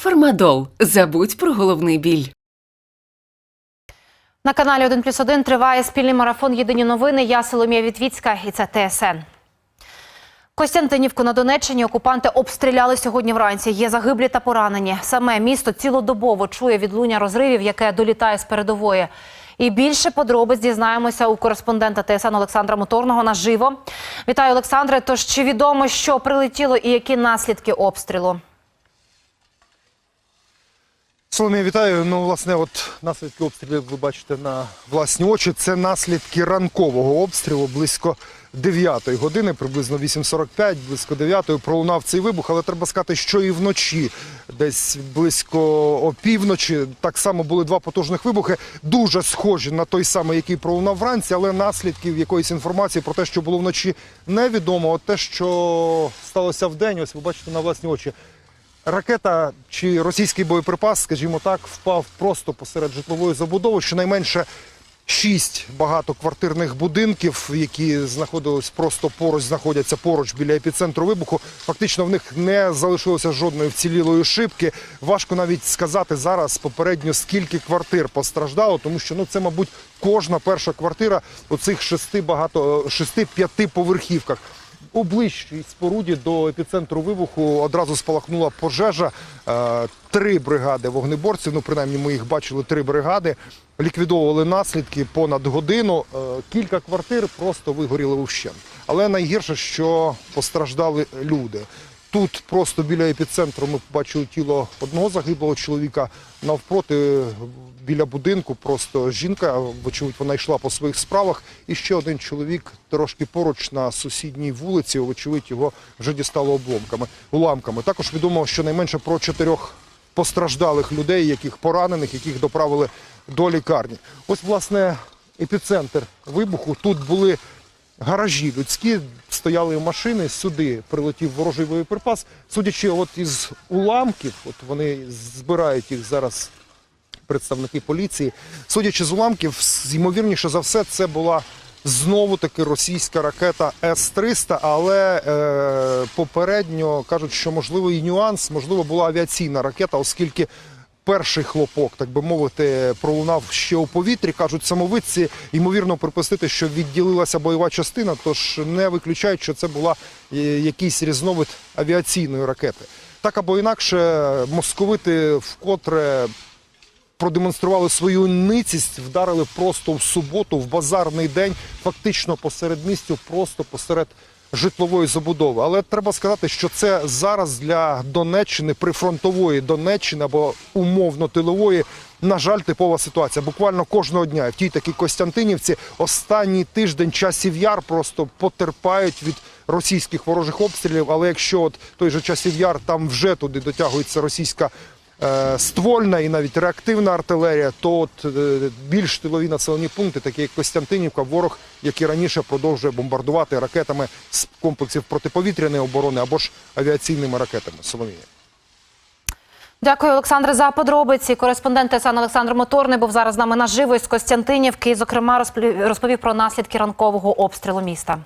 Фармадол. Забудь про головний біль. На каналі 1 плюс 1 триває спільний марафон Єдині новини. Я Соломія Вітвіцька і це ТСН. Костянтинівку на Донеччині окупанти обстріляли сьогодні вранці. Є загиблі та поранені. Саме місто цілодобово чує відлуння розривів, яке долітає з передової. І більше подробиць дізнаємося у кореспондента ТСН Олександра Моторного наживо. Вітаю, Олександре. Тож чи відомо, що прилетіло і які наслідки обстрілу? Соломія, вітаю. Ну, власне, от наслідки обстрілів ви бачите на власні очі. Це наслідки ранкового обстрілу близько 9 години, приблизно 8.45, близько 9 пролунав цей вибух, але треба сказати, що і вночі, десь близько опівночі, так само були два потужних вибухи, дуже схожі на той самий, який пролунав вранці, але наслідків якоїсь інформації про те, що було вночі, невідомо. От те, що сталося вдень, ось ви бачите на власні очі. Ракета чи російський боєприпас, скажімо так, впав просто посеред житлової забудови. Щонайменше шість багатоквартирних будинків, які знаходились просто поруч, знаходяться поруч біля епіцентру вибуху. Фактично в них не залишилося жодної вцілілої шибки. Важко навіть сказати зараз попередньо скільки квартир постраждало, тому що ну це, мабуть, кожна перша квартира у цих шести багато шести п'яти поверхівках. У ближчій споруді до епіцентру вибуху одразу спалахнула пожежа. Е, Три бригади вогнеборців, ну принаймні ми їх бачили, три бригади. Ліквідовували наслідки понад годину. Е, Кілька квартир просто вигоріли вщент. Але найгірше, що постраждали люди. Тут просто біля епіцентру ми бачили тіло одного загиблого чоловіка. Навпроти біля будинку просто жінка, вочевидь, вона йшла по своїх справах. І ще один чоловік трошки поруч на сусідній вулиці, вочевидь, його вже дістало обломками, уламками. Також відомо, що найменше про чотирьох постраждалих людей, яких поранених, яких доправили до лікарні. Ось, власне, епіцентр вибуху. Тут були гаражі людські, стояли машини, сюди прилетів ворожий боєприпас. Судячи от із уламків, от вони збирають їх зараз представники поліції. Судячи з уламків, ймовірніше за все, це була знову таки російська ракета С-300, але е, попередньо кажуть, що можливо і нюанс, можливо, була авіаційна ракета, оскільки. Перший хлопок, так би мовити, пролунав ще у повітрі. кажуть самовидці, ймовірно, припустити, що відділилася бойова частина, тож не виключають, що це була е, якийсь різновид авіаційної ракети. Так або інакше, московити вкотре продемонстрували свою ницість, вдарили просто в суботу, в базарний день, фактично посеред містю, просто посеред житлової забудови. Але треба сказати, що це зараз для Донеччини, прифронтової Донеччини або умовно тилової. На жаль, типова ситуація. Буквально кожного дня в тій такій Костянтинівці останній тиждень часів яр просто потерпають від російських ворожих обстрілів. Але якщо от той же часів яр там вже туди дотягується російська ствольна і навіть реактивна артилерія, то от е, більш тилові населені пункти, такі як Костянтинівка, ворог, як і раніше, продовжує бомбардувати ракетами з комплексів протиповітряної оборони або ж авіаційними ракетами. Соломія. Дякую, Олександре, за подробиці. Кореспондент ТСН Олександр Моторний був зараз з нами наживо із Костянтинівки. І, Зокрема, розповів про наслідки ранкового обстрілу міста.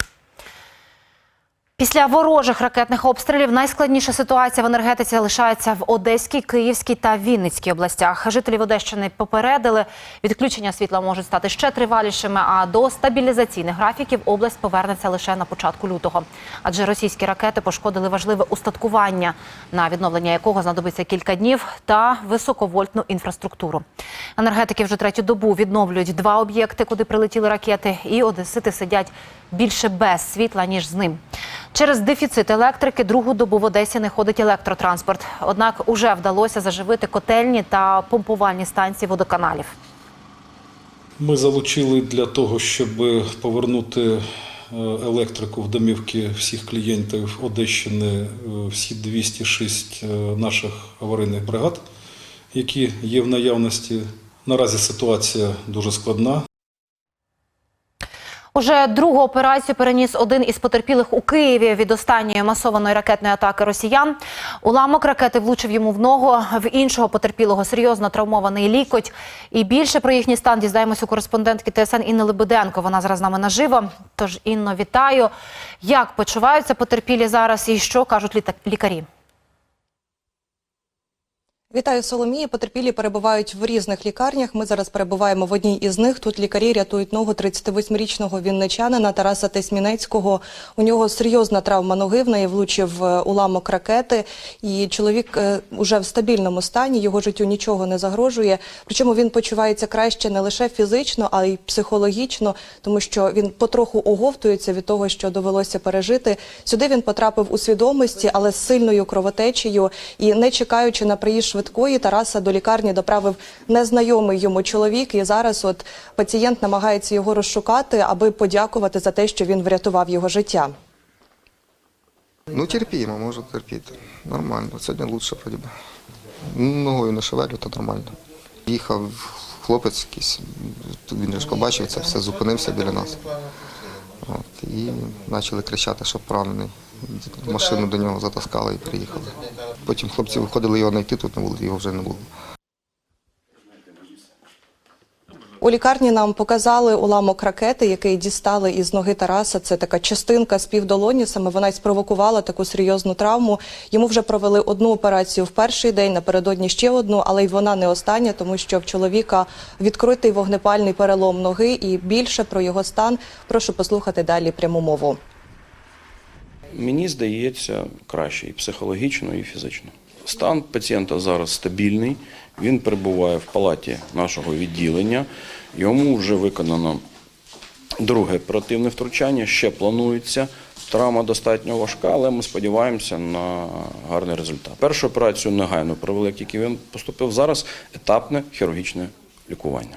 Після ворожих ракетних обстрілів найскладніша ситуація в енергетиці лишається в Одеській, Київській та Вінницькій областях. Жителів Одещини попередили, відключення світла можуть стати ще тривалішими. А до стабілізаційних графіків область повернеться лише на початку лютого. Адже російські ракети пошкодили важливе устаткування, на відновлення якого знадобиться кілька днів, та високовольтну інфраструктуру. Енергетики вже третю добу відновлюють два об'єкти, куди прилетіли ракети, і одесити сидять більше без світла ніж з ним. Через дефіцит електрики другу добу в Одесі не ходить електротранспорт. Однак уже вдалося заживити котельні та помпувальні станції водоканалів. Ми залучили для того, щоб повернути е, електрику в домівки всіх клієнтів Одещини е, всі 206 е, наших аварійних бригад, які є в наявності. Наразі ситуація дуже складна. Уже другу операцію переніс один із потерпілих у Києві від останньої масованої ракетної атаки росіян. Уламок ракети влучив йому в ногу. В іншого потерпілого серйозно травмований лікоть. І більше про їхній стан дізнаємось у кореспондентки ТСН Інни Лебеденко. Вона зараз з нами наживо. Тож, Інно, вітаю. Як почуваються потерпілі зараз і що кажуть лікарі? Вітаю Соломії. Потерпілі перебувають в різних лікарнях. Ми зараз перебуваємо в одній із них. Тут лікарі рятують ногу 38-річного вінничанина Тараса Тесмінецького. У нього серйозна травма ноги. В неї влучив е, уламок ракети. І чоловік е, уже в стабільному стані. Його життю нічого не загрожує. Причому він почувається краще не лише фізично, а й психологічно, тому що він потроху оговтується від того, що довелося пережити. Сюди він потрапив у свідомості, але з сильною кровотечею. І не чекаючи на приїзд швидкої, Тараса до лікарні доправив незнайомий йому чоловік. І зараз от пацієнт намагається його розшукати, аби подякувати за те, що він врятував його життя. Ну, терпимо, можу терпіти. Нормально. Сьогодні вроді би. Ногою не шевелю, то нормально. Їхав хлопець якийсь, він ж побачив це все, зупинився біля нас. От, і почали кричати, що поранений. Машину до нього затаскали і приїхали. Потім хлопці виходили його знайти, тут не було, його вже не було. У лікарні нам показали уламок ракети, який дістали із ноги Тараса. Це така частинка з півдолоні. Саме вона й спровокувала таку серйозну травму. Йому вже провели одну операцію в перший день, напередодні ще одну, але й вона не остання, тому що в чоловіка відкритий вогнепальний перелом ноги. І більше про його стан прошу послухати далі пряму мову. Мені здається краще і психологічно, і фізично. Стан пацієнта зараз стабільний. Він перебуває в палаті нашого відділення. Йому вже виконано друге оперативне втручання, ще планується. Травма достатньо важка, але ми сподіваємося на гарний результат. Першу операцію негайно провели, як тільки він поступив. Зараз етапне хірургічне лікування.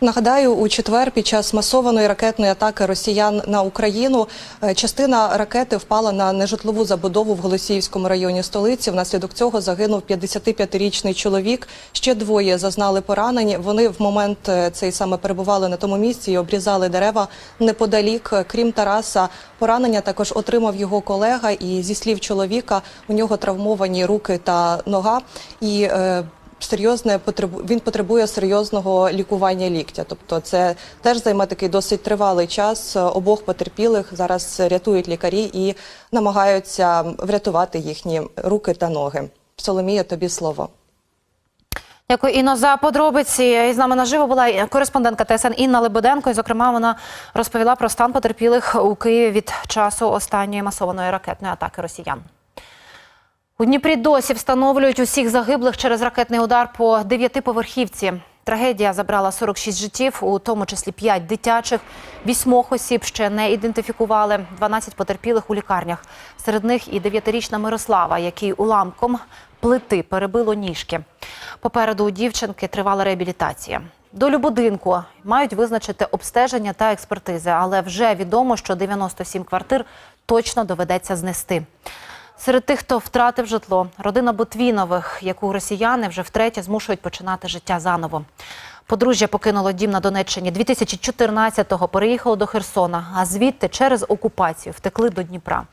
Нагадаю, у четвер під час масованої ракетної атаки росіян на Україну е, частина ракети впала на нежитлову забудову в Голосіївському районі столиці. Внаслідок цього загинув 55-річний чоловік. Ще двоє зазнали поранень. Вони в момент е, цей саме перебували на тому місці і обрізали дерева неподалік. Крім Тараса, поранення також отримав його колега. І зі слів чоловіка у нього травмовані руки та нога. І е, серйозне він потребує серйозного лікування ліктя. Тобто, це теж займе такий досить тривалий час. Обох потерпілих зараз рятують лікарі і намагаються врятувати їхні руки та ноги. Соломія, тобі слово. Дякую, Інно, за подробиці. І з нами наживо була кореспондентка ТСН Інна Лебеденко. І, зокрема, вона розповіла про стан потерпілих у Києві від часу останньої масованої ракетної атаки росіян. У Дніпрі досі встановлюють усіх загиблих через ракетний удар по дев'ятиповерхівці. Трагедія забрала 46 життів, у тому числі 5 дитячих. Вісьмох осіб ще не ідентифікували. 12 потерпілих у лікарнях. Серед них і 9-річна Мирослава, який уламком плити перебило ніжки. Попереду у дівчинки тривала реабілітація. Долю будинку мають визначити обстеження та експертизи, але вже відомо, що 97 квартир точно доведеться знести. Серед тих, хто втратив житло, родина Ботвінових, яку росіяни вже втретє змушують починати життя заново. Подружжя покинуло дім на Донеччині 2014-го, переїхало до Херсона, а звідти через окупацію втекли до Дніпра.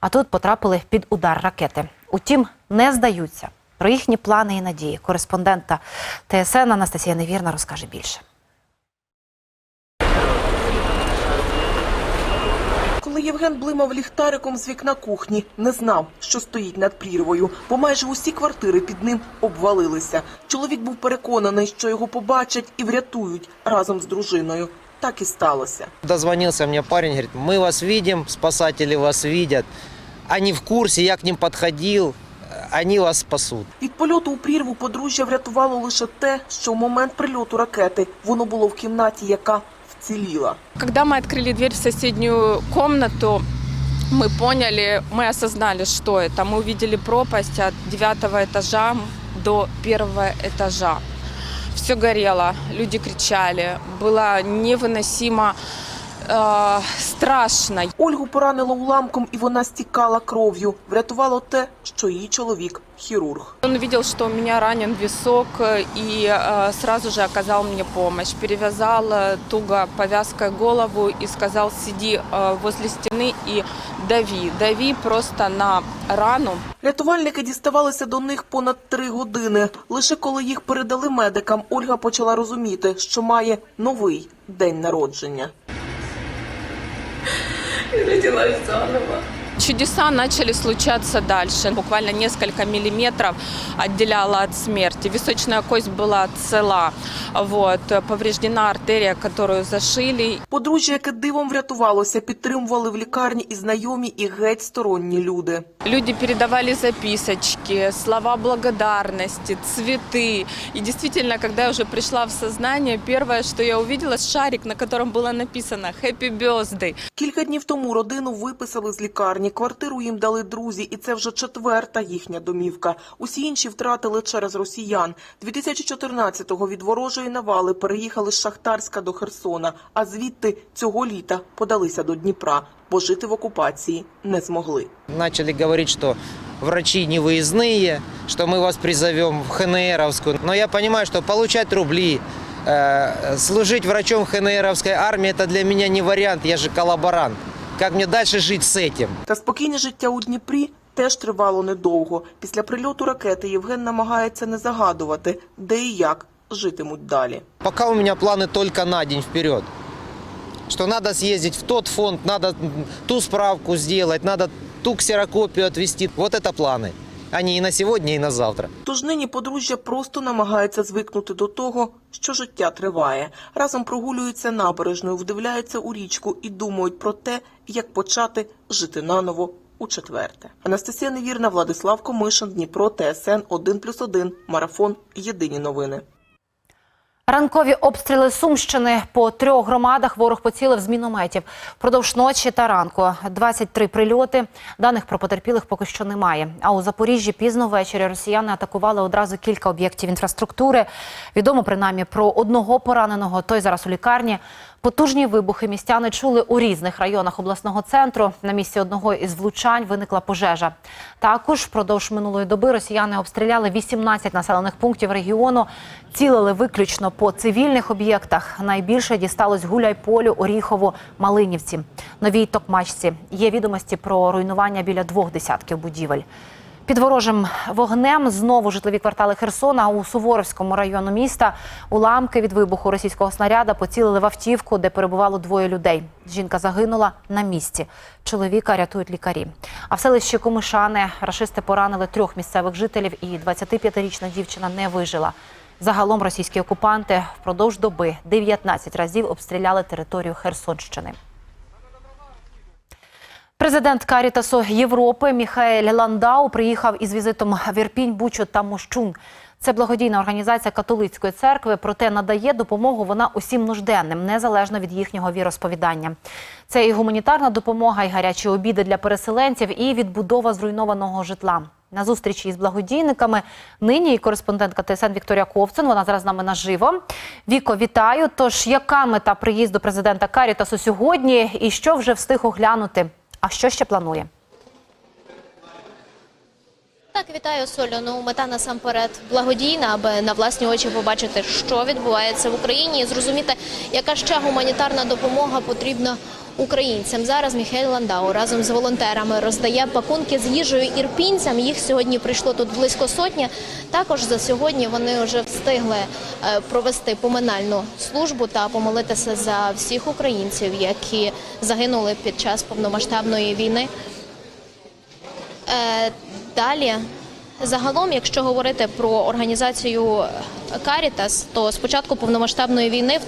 А тут потрапили під удар ракети. Утім, не здаються. Про їхні плани і надії. Кореспондента ТСН Анастасія Невірна розкаже більше. Коли Євген блимав ліхтариком з вікна кухні, не знав, що стоїть над прірвою, бо майже усі квартири під ним обвалилися. Чоловік був переконаний, що його побачать і врятують разом з дружиною. Так і сталося. Дозвонился мне парень, говорит, мы вас видим, спасатели вас видят. Они в курсе, я к ним подходил, они вас спасут. Від польоту у прірву подружжя врятувало лише те, що в момент прильоту ракети воно було в кімнаті, яка вціліла. Когда мы открыли дверь в соседнюю комнату, мы поняли, мы осознали, что это. Мы увидели пропасть от девятого этажа до первого этажа. Все горело, люди кричали, было невыносимо э, страшно. Ольгу поранило уламком, і вона стікала кров'ю. Врятувало те, що її чоловік хірург. Он увидел, что у меня ранен висок э, и э, сразу же оказал мне помощь. Перевязал э, туго повязкой голову и сказал, сиди э, возле стены и дави. Дави просто на рану. Рятувальники діставалися до них понад три години. Лише коли їх передали медикам, Ольга почала розуміти, що має новий день народження. родилась заново. чудеса начали случаться дальше. Буквально несколько миллиметров отделяла от смерти. Височная кость была цела. Вот. Повреждена артерия, которую зашили. Подружжя, яке дивом врятувалося, підтримували в лікарні і знайомі, і геть сторонні люди. Люди передавали записочки, слова благодарности, цветы. И действительно, когда я уже пришла в сознание, первое, что я увидела, шарик, на котором было написано «Happy Birthday». Кілька днів тому родину виписали з лікарні. Квартиру їм дали друзі, і це вже четверта їхня домівка. Усі інші втратили через росіян. 2014-го від ворожої навали переїхали з Шахтарська до Херсона, а звідти цього літа подалися до Дніпра, бо жити в окупації не змогли. Начали говорить, что врачи не выездные, что мы вас призовем в ХНРовскую. Но я понимаю, что получать рубли, э, служить врачом ХНРовской армии, это для меня не вариант, я же коллаборант. Как мне дальше жить с этим? Та спокійне життя у Дніпрі теж тривало недовго. Після прильоту ракети Євген намагається не загадувати, де і як житимуть далі. Пока у меня планы только на день вперед. Что надо съездить в тот фонд, надо м, ту справку сделать, надо ту ксерокопию отвезти. Вот это планы. Они і на сьогодні, і на завтра. Тож нині подружжя просто намагається звикнути до того, що життя триває. Разом прогулюються набережною, вдивляються у річку і думають про те, як почати жити наново у четверте. Анастасія Невірна, Владислав Комишин, Дніпро, ТСН 1+,1, Марафон. Єдині новини. Ранкові обстріли Сумщини по трьох громадах ворог поцілив з мінометів. Продовж ночі та ранку 23 прильоти. Даних про потерпілих поки що немає. А у Запоріжжі пізно ввечері росіяни атакували одразу кілька об'єктів інфраструктури. Відомо принаймні про одного пораненого. Той зараз у лікарні. Потужні вибухи містяни чули у різних районах обласного центру. На місці одного із влучань виникла пожежа. Також впродовж минулої доби росіяни обстріляли 18 населених пунктів регіону, цілили виключно по цивільних об'єктах. Найбільше дісталось Гуляйполю, Оріхову, Малинівці, Новій Токмачці. Є відомості про руйнування біля двох десятків будівель. Під ворожим вогнем знову житлові квартали Херсона у Суворовському району міста. Уламки від вибуху російського снаряда поцілили в автівку, де перебувало двоє людей. Жінка загинула на місці. Чоловіка рятують лікарі. А в селищі Комишани рашисти поранили трьох місцевих жителів, і 25-річна дівчина не вижила. Загалом російські окупанти впродовж доби 19 разів обстріляли територію Херсонщини. Президент Карітасу Європи Міхаель Ландау приїхав із візитом в Ірпінь, Бучу та Мощун. Це благодійна організація католицької церкви, проте надає допомогу вона усім нужденним, незалежно від їхнього віросповідання. Це і гуманітарна допомога, і гарячі обіди для переселенців, і відбудова зруйнованого житла. На зустрічі із благодійниками нині і кореспондентка ТСН Вікторія Ковцин. Вона зараз з нами наживо. Віко, вітаю. Тож яка мета приїзду президента Карітасу сьогодні, і що вже встиг оглянути? А що ще планує? Так, вітаю Солю. Ну, мета насамперед благодійна, аби на власні очі побачити, що відбувається в Україні, і зрозуміти, яка ще гуманітарна допомога потрібна українцям. Зараз Міхайло Ландау разом з волонтерами роздає пакунки з їжею ірпінцям. Їх сьогодні прийшло тут близько сотні. Також за сьогодні вони вже встигли е, провести поминальну службу та помолитися за всіх українців, які загинули під час повномасштабної війни. Е, Далі, загалом, якщо говорити про організацію Карітас, то з початку повномасштабної війни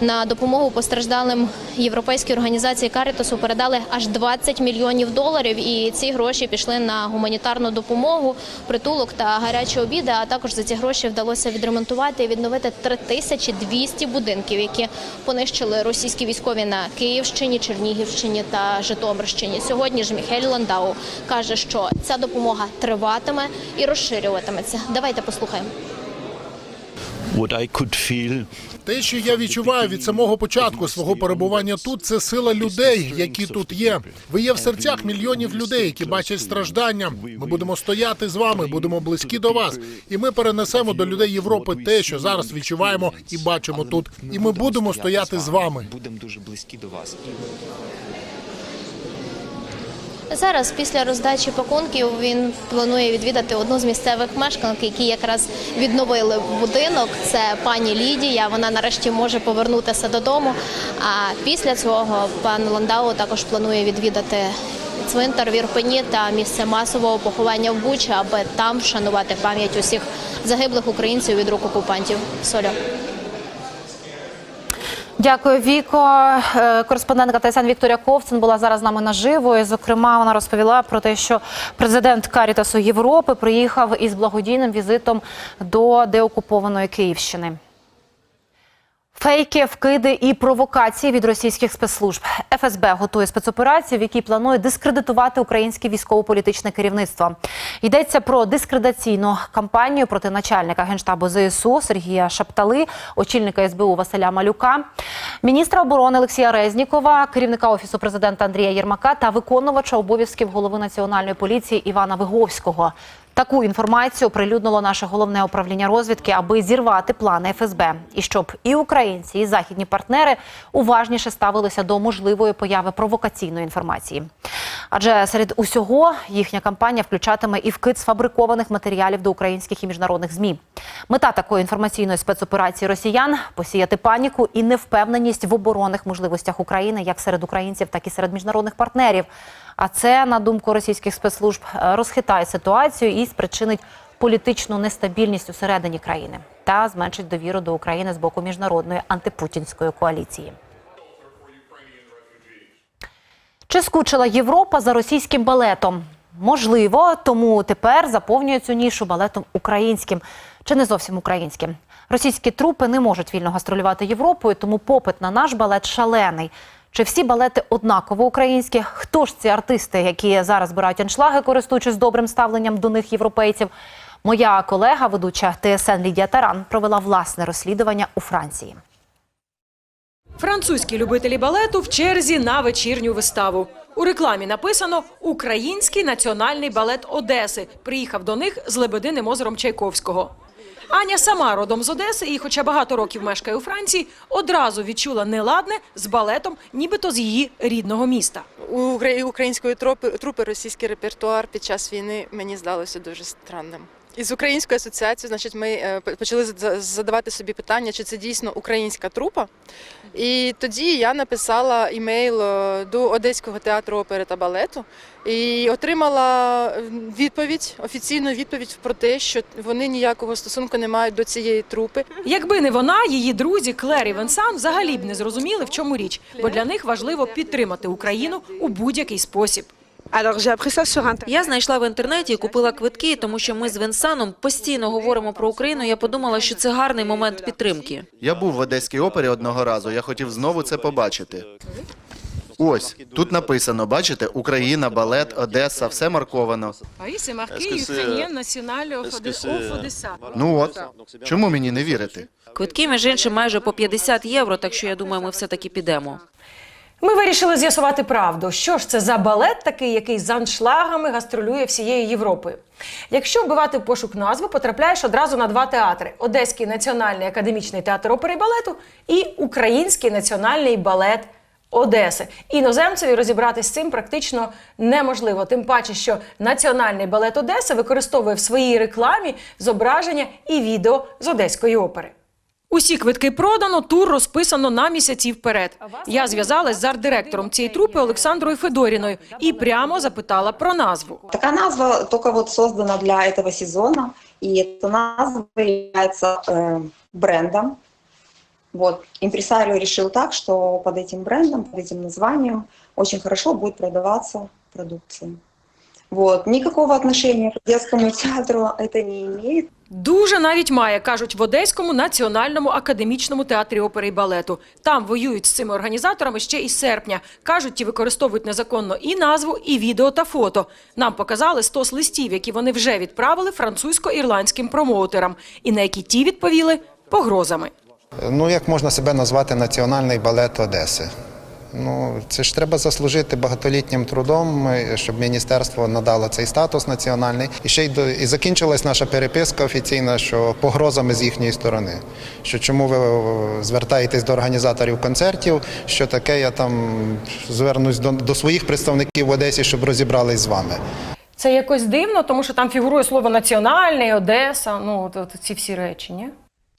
на допомогу постраждалим європейській організації Карітасу передали аж 20 мільйонів доларів. І ці гроші пішли на гуманітарну допомогу, притулок та гарячі обіди. А також за ці гроші вдалося відремонтувати і відновити 3200 будинків, які понищили російські військові на Київщині, Чернігівщині та Житомирщині. Сьогодні ж Міхель Ландау каже, що ця допомога триватиме і розширюватиметься. Давайте послухаємо. Те, що я відчуваю від самого початку свого перебування тут, це сила людей, які тут є. Ви є в серцях мільйонів людей, які бачать страждання. Ми будемо стояти з вами, будемо близькі до вас, і ми перенесемо до людей Європи те, що зараз відчуваємо і бачимо тут. І ми будемо стояти з вами. Будемо дуже близькі до вас. Зараз, після роздачі пакунків, він планує відвідати одну з місцевих мешканок, які якраз відновили будинок. Це пані Лідія. Вона нарешті може повернутися додому. А після цього пан Ландау також планує відвідати цвинтар в Ірпені та місце масового поховання в Бучі, аби там вшанувати пам'ять усіх загиблих українців від рук окупантів. Соля. Дякую, Віко. Е, Кореспондентка ТСН Вікторія Ковцин була зараз з нами наживо. І, зокрема, вона розповіла про те, що президент Карітасу Європи приїхав із благодійним візитом до деокупованої Київщини. Фейки, вкиди і провокації від російських спецслужб. ФСБ готує спецоперацію, в якій планує дискредитувати українське військово-політичне керівництво. Йдеться про дискредитаційну кампанію проти начальника генштабу ЗСУ Сергія Шаптали, очільника СБУ Василя Малюка, міністра оборони Олексія Резнікова, керівника офісу президента Андрія Єрмака та виконувача обов'язків голови національної поліції Івана Виговського. Таку інформацію оприлюднило наше головне управління розвідки, аби зірвати плани ФСБ, і щоб і українці, і західні партнери уважніше ставилися до можливої появи провокаційної інформації. Адже серед усього їхня кампанія включатиме і вкид сфабрикованих матеріалів до українських і міжнародних змі. Мета такої інформаційної спецоперації росіян посіяти паніку і невпевненість в оборонних можливостях України як серед українців, так і серед міжнародних партнерів. А це, на думку російських спецслужб, е, розхитає ситуацію і спричинить політичну нестабільність усередині країни та зменшить довіру до України з боку міжнародної антипутінської коаліції. Чи скучила Європа за російським балетом? Можливо, тому тепер заповнює цю нішу балетом українським чи не зовсім українським. Російські трупи не можуть вільно гастролювати Європою, тому попит на наш балет шалений. Чи всі балети однаково українські? Хто ж ці артисти, які зараз збирають аншлаги, користуючись добрим ставленням до них європейців? Моя колега, ведуча ТСН Лідія Таран, провела власне розслідування у Франції. Французькі любителі балету в черзі на вечірню виставу. У рекламі написано Український національний балет Одеси. Приїхав до них з Лебединим озером Чайковського. Аня сама родом з Одеси і, хоча багато років мешкає у Франції, одразу відчула неладне з балетом, нібито з її рідного міста. У української трупи, російський репертуар під час війни мені здалося дуже странним. Із українською асоціацією, значить, ми е, почали задавати собі питання, чи це дійсно українська трупа. І тоді я написала імейл е, до Одеського театру опери та балету і отримала е, відповідь, офіційну відповідь про те, що вони ніякого стосунку не мають до цієї трупи. Якби не вона, її друзі Клер і Венсан взагалі б не зрозуміли, в чому річ, бо для них важливо підтримати Україну у будь-який спосіб. Я знайшла в інтернеті і купила квитки, тому що ми з Венсаном постійно говоримо про Україну. Я подумала, що це гарний момент підтримки. Я був в Одеській опері одного разу. Я хотів знову це побачити. Ось тут написано: бачите, Україна, балет, Одеса, все марковано. Ну от чому мені не вірити? Квитки між іншим майже по 50 євро, так що я думаю, ми все таки підемо. Ми вирішили з'ясувати правду. Що ж це за балет такий, який з аншлагами гастролює всією Європою? Якщо вбивати пошук назви, потрапляєш одразу на два театри: Одеський національний академічний театр опери і балету і Український національний балет. Одеси іноземцеві розібратись з цим практично неможливо. Тим паче, що Національний балет Одеси використовує в своїй рекламі зображення і відео з Одеської опери. Усі квитки продано, тур розписано на місяці вперед. Я зв'язалась з арт-директором цієї трупи Олександрою Федоріною і прямо запитала про назву. Такая назва только вот создана для этого сезона, и эта назва является э, брендом. Вот. Импресарио решил так, что под этим брендом, под этим названием очень хорошо будет продаваться продукция. Вот. Никакого отношения к детскому театру это не имеет. Дуже навіть має, кажуть, в Одеському національному академічному театрі опери і балету. Там воюють з цими організаторами ще із серпня. Кажуть, ті використовують незаконно і назву, і відео та фото. Нам показали стос листів, які вони вже відправили французько-ірландським промоутерам, і на які ті відповіли погрозами. Ну, як можна себе назвати національний балет Одеси? Ну, це ж треба заслужити багатолітнім трудом, щоб міністерство надало цей статус національний. І ще й до і закінчилась наша переписка офіційна, що погрозами з їхньої сторони. Що чому ви е, звертаєтесь до організаторів концертів? Що таке? Я там звернусь до, до своїх представників в Одесі, щоб розібрались з вами. Це якось дивно, тому що там фігурує слово національний, Одеса. Ну от, от ці всі речі, ні?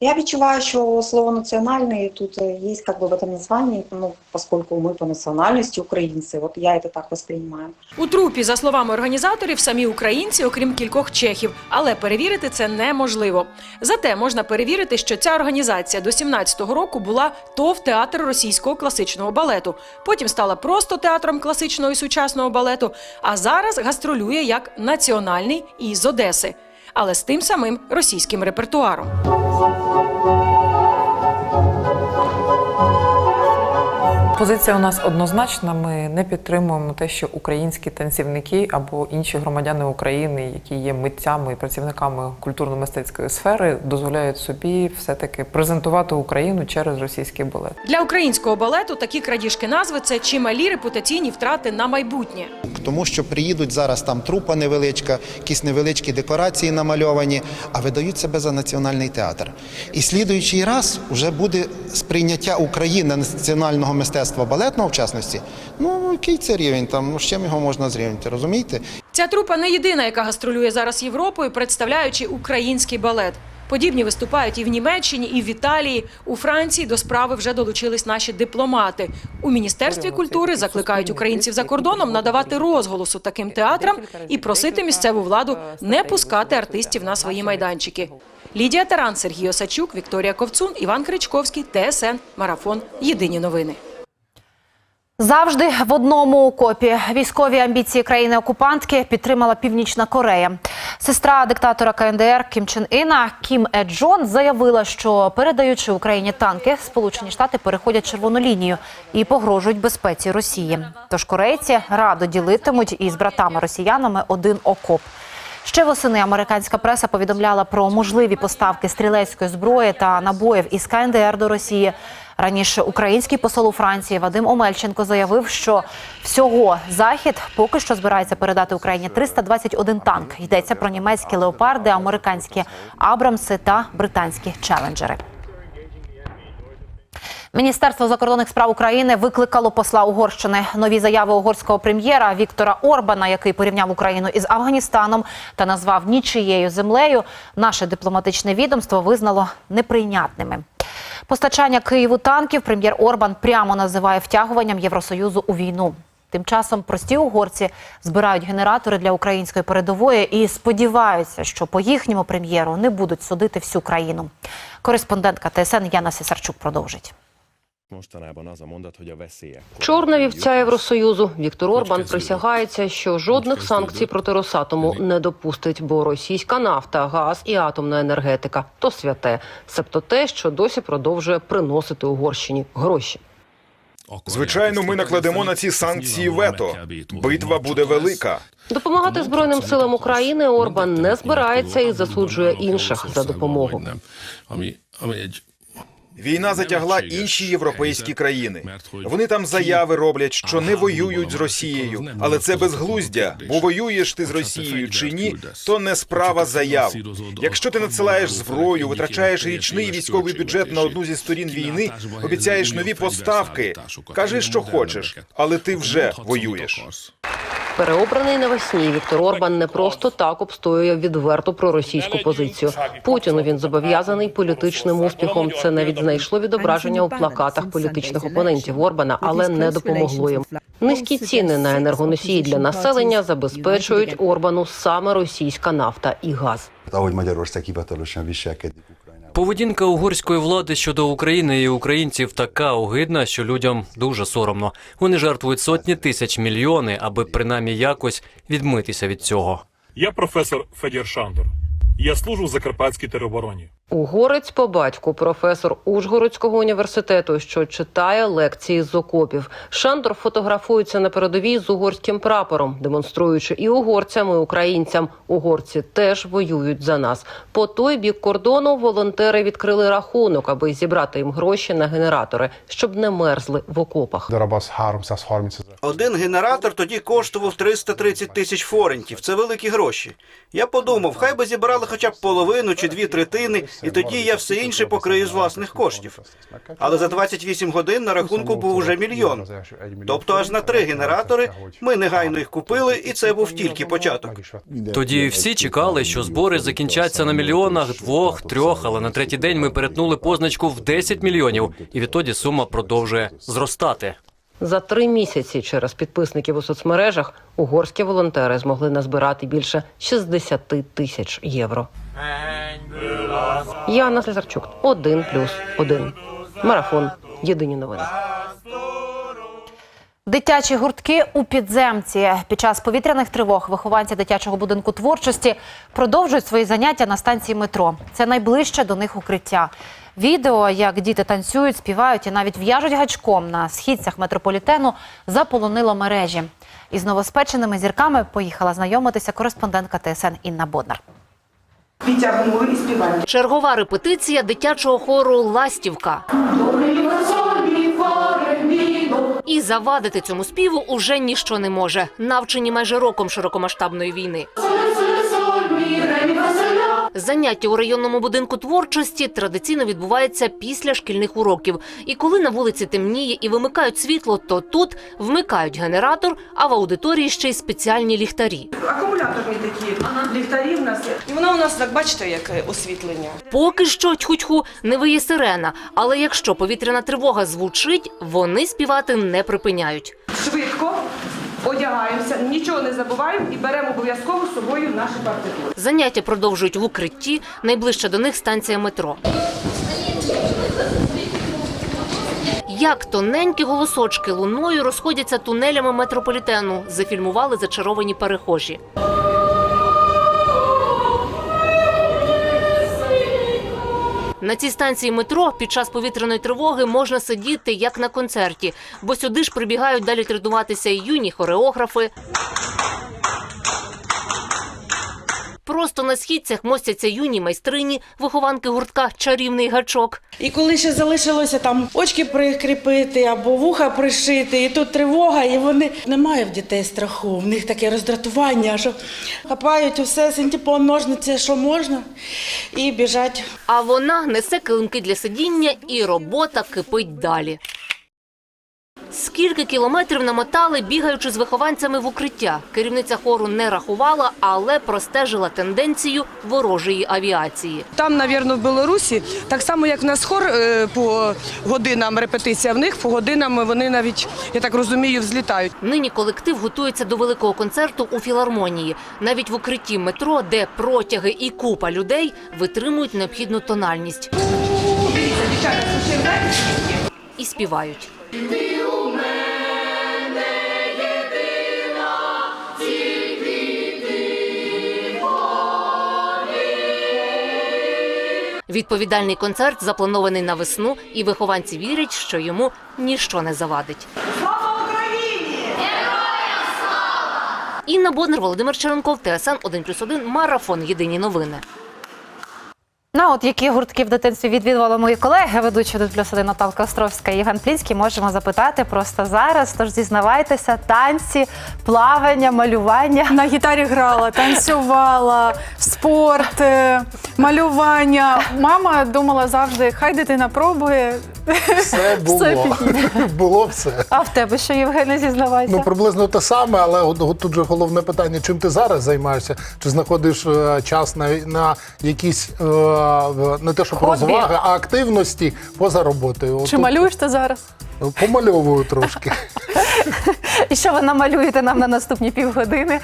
Я відчуваю, що слово національний тут э, є как бы в этом названии, ну, поскольку мы по национальности украинцы, вот я это так воспринимаю. У трупі, за словами організаторів, самі українці, окрім кількох чехів, але перевірити це неможливо. Зате можна перевірити, що ця організація до 17-го року була ТОВ театр російського класичного балету. Потім стала просто театром класичного і сучасного балету. А зараз гастролює як національний і з Одеси, але з тим самим російським репертуаром. Música Позиція у нас однозначна. Ми не підтримуємо те, що українські танцівники або інші громадяни України, які є митцями і працівниками культурно-мистецької сфери, дозволяють собі все-таки презентувати Україну через російський балет. Для українського балету такі крадіжки назви це чималі репутаційні втрати на майбутнє. Тому що приїдуть зараз там трупа невеличка, якісь невеличкі декорації намальовані, а видають себе за національний театр. І слідуючий раз вже буде сприйняття України національного мистецтва балетного в частності. Ну який це рівень? Там ну з чим його можна зрівняти, розумієте? Ця трупа не єдина, яка гастролює зараз Європою, представляючи український балет. Подібні виступають і в Німеччині, і в Італії. У Франції до справи вже долучились наші дипломати. У міністерстві культури закликають українців за кордоном надавати розголосу таким театрам і просити місцеву владу не пускати артистів на свої майданчики. Лідія Таран, Сергій Осачук, Вікторія Ковцун, Іван Кричковський, ТСН, Марафон. Єдині новини. Завжди в одному окопі військові амбіції країни-окупантки підтримала Північна Корея. Сестра диктатора КНДР Кім Чен Іна Кім Е Джон заявила, що передаючи Україні танки, Сполучені Штати переходять червону лінію і погрожують безпеці Росії. Тож корейці радо ділитимуть із братами-росіянами один окоп. Ще восени американська преса повідомляла про можливі поставки стрілецької зброї та набоїв із КНДР до Росії. Раніше український посол у Франції Вадим Омельченко заявив, що всього захід поки що збирається передати Україні 321 танк. Йдеться про німецькі леопарди, американські абрамси та британські челенджери. Міністерство закордонних справ України викликало посла Угорщини. Нові заяви угорського прем'єра Віктора Орбана, який порівняв Україну із Афганістаном та назвав нічиєю землею. Наше дипломатичне відомство визнало неприйнятними. Постачання Києву танків прем'єр Орбан прямо називає втягуванням Євросоюзу у війну. Тим часом прості угорці збирають генератори для української передової і сподіваються, що по їхньому прем'єру не будуть судити всю країну. Кореспондентка ТСН Яна Сісарчук продовжить. Чорна вівця Євросоюзу Віктор Орбан присягається, що жодних санкцій проти Росатому не допустить, бо російська нафта, газ і атомна енергетика то святе, себто те, що досі продовжує приносити Угорщині гроші. Звичайно, ми накладемо на ці санкції вето. Битва буде велика. Допомагати збройним силам України Орбан не збирається і засуджує інших за допомогу. Війна затягла інші європейські країни. Вони там заяви роблять, що не воюють з Росією, але це безглуздя. Бо воюєш ти з Росією чи ні, то не справа заяв. Якщо ти надсилаєш зброю, витрачаєш річний військовий бюджет на одну зі сторін війни, обіцяєш нові поставки. Кажи, що хочеш, але ти вже воюєш. Переобраний навесні Віктор Орбан не просто так обстоює відверту проросійську позицію. Путіну він зобов'язаний політичним успіхом. Це навіть знайшло відображення у плакатах політичних опонентів Орбана, але не допомогло їм. Низькі ціни на енергоносії для населення забезпечують Орбану саме російська нафта і газ. Поведінка угорської влади щодо України і українців така огидна, що людям дуже соромно. Вони жертвують сотні тисяч мільйони, аби принаймні якось відмитися від цього. Я професор Федір Шандор. Я служу в Закарпатській теробороні. Угорець по батьку, професор Ужгородського університету, що читає лекції з окопів. Шандор фотографується на передовій з угорським прапором, демонструючи і угорцям, і українцям. Угорці теж воюють за нас. По той бік кордону волонтери відкрили рахунок, аби зібрати їм гроші на генератори, щоб не мерзли в окопах. Один генератор тоді коштував 330 тисяч форентів. Це великі гроші. Я подумав, хай би зібрали хоча б половину чи дві третини, і тоді я все інше покрию з власних коштів. Але за 28 годин на рахунку був уже мільйон. Тобто аж на три генератори ми негайно їх купили, і це був тільки початок. Тоді всі чекали, що збори закінчаться на мільйонах, двох, трьох, але на третій день ми перетнули позначку в 10 мільйонів, і відтоді сума продовжує зростати. За три місяці через підписників у соцмережах угорські волонтери змогли назбирати більше 60 тисяч євро. Яна Слізарчук, один плюс один. Марафон. Єдині новини. Дитячі гуртки у підземці під час повітряних тривог вихованці дитячого будинку творчості продовжують свої заняття на станції метро. Це найближче до них укриття. Відео, як діти танцюють, співають і навіть в'яжуть гачком на східцях метрополітену, заполонило мережі. Із новоспеченими зірками поїхала знайомитися кореспондентка ТСН Інна Боднар. Підтягнули і співаємо. Чергова репетиція дитячого хору Ластівка. І завадити цьому співу уже ніщо не може. Навчені майже роком широкомасштабної війни. Заняття у районному будинку творчості традиційно відбувається після шкільних уроків. І коли на вулиці темніє і вимикають світло, то тут вмикають генератор, а в аудиторії ще й спеціальні ліхтарі. Акумуляторні такі ліхтарі. І воно у нас, так бачите, як освітлення. Поки що тьху-тьху не виє сирена, але якщо повітряна тривога звучить, вони співати не припиняють. Швидко одягаємося, нічого не забуваємо і беремо обов'язково з собою наші партитури. Заняття продовжують в укритті. Найближча до них станція метро. Як тоненькі голосочки луною розходяться тунелями метрополітену, зафільмували зачаровані перехожі. На цій станції метро під час повітряної тривоги можна сидіти як на концерті, бо сюди ж прибігають далі тренуватися і юні хореографи. Просто на східцях мостяться юні майстрині, вихованки гуртка Чарівний гачок. І коли ще залишилося там очки прикріпити або вуха пришити, і тут тривога, і вони немає в дітей страху. В них таке роздратування, що хапають усе синтепон, ножниці, що можна, і біжать. А вона несе килимки для сидіння, і робота кипить далі. Скільки кілометрів намотали, бігаючи з вихованцями в укриття. Керівниця хору не рахувала, але простежила тенденцію ворожої авіації. Там, навірно, в Білорусі, так само, як в нас хор е, по годинам репетиція, в них по годинам вони навіть, я так розумію, взлітають. Нині колектив готується до великого концерту у філармонії. Навіть в укритті метро, де протяги і купа людей витримують необхідну тональність. І співають. Відповідальний концерт запланований на весну, і вихованці вірять, що йому ніщо не завадить. Інна Боднер, Володимир Черенков, ТСН 1+,1, Марафон. Єдині новини. Ну, от які гуртки в дитинстві відвідували мої колеги, ведучі до плюс один Наталка Островська і Євген Плінський, можемо запитати просто зараз. Тож зізнавайтеся, танці, плавання, малювання. На гітарі грала, танцювала, спорт, е, малювання. Мама думала завжди, хай дитина пробує. Все було. було все. А в тебе що, Євгене, зізнавайся? Ну, приблизно те саме, але от, тут же головне питання, чим ти зараз займаєшся? Чи знаходиш е, час на, на якісь е, не те, що Хобі. розваги, а активності поза роботою? От Чи тут малюєш ти зараз? Помальовую трошки. І що ви намалюєте нам на наступні півгодини?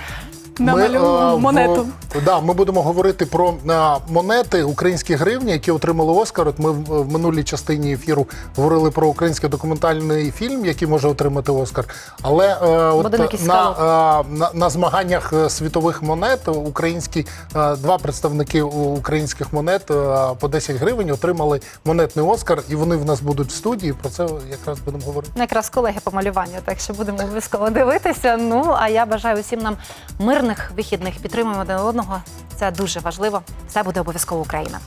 Намалюємо е, в- монету. да, ми будемо говорити про е, монети українські гривні, які отримали Оскар. От ми в, в минулій частині ефіру говорили про український документальний фільм, який може отримати Оскар. Але е, от, на, е, на, на змаганнях е, світових монет українські е, два представники українських монет е, по 10 гривень отримали монетний Оскар, і вони в нас будуть в студії. Про це якраз будемо говорити. Ну, якраз колеги по малюванню, так що будемо обов'язково дивитися. Ну а я бажаю усім нам гарних вихідних. Підтримуємо один одного. Це дуже важливо. Все буде обов'язково Україна.